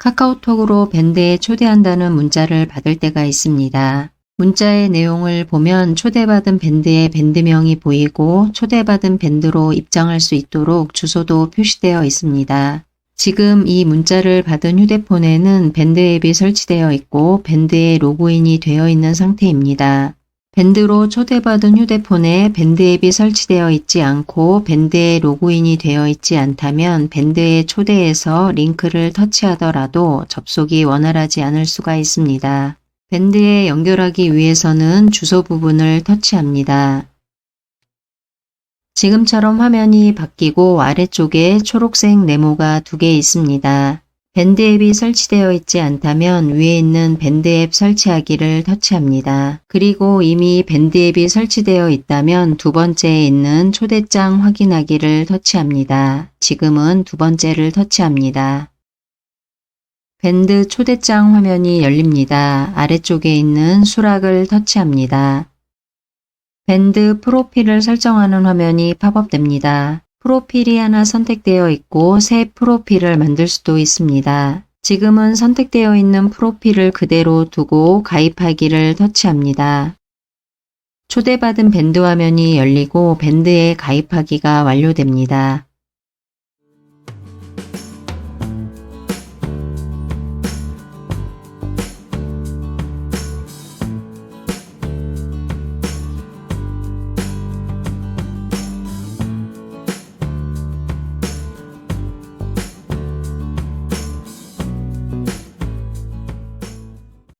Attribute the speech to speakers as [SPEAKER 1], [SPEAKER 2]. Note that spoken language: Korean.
[SPEAKER 1] 카카오톡으로 밴드에 초대한다는 문자를 받을 때가 있습니다. 문자의 내용을 보면 초대받은 밴드의 밴드명이 보이고 초대받은 밴드로 입장할 수 있도록 주소도 표시되어 있습니다. 지금 이 문자를 받은 휴대폰에는 밴드 앱이 설치되어 있고 밴드에 로그인이 되어 있는 상태입니다. 밴드로 초대받은 휴대폰에 밴드 앱이 설치되어 있지 않고 밴드에 로그인이 되어 있지 않다면 밴드에 초대해서 링크를 터치하더라도 접속이 원활하지 않을 수가 있습니다. 밴드에 연결하기 위해서는 주소 부분을 터치합니다. 지금처럼 화면이 바뀌고 아래쪽에 초록색 네모가 두 개 있습니다. 밴드 앱이 설치되어 있지 않다면 위에 있는 밴드 앱 설치하기를 터치합니다. 그리고 이미 밴드 앱이 설치되어 있다면 두 번째에 있는 초대장 확인하기를 터치합니다. 지금은 두 번째를 터치합니다. 밴드 초대장 화면이 열립니다. 아래쪽에 있는 수락을 터치합니다. 밴드 프로필을 설정하는 화면이 팝업됩니다. 프로필이 하나 선택되어 있고 새 프로필을 만들 수도 있습니다. 지금은 선택되어 있는 프로필을 그대로 두고 가입하기를 터치합니다. 초대받은 밴드 화면이 열리고 밴드에 가입하기가 완료됩니다.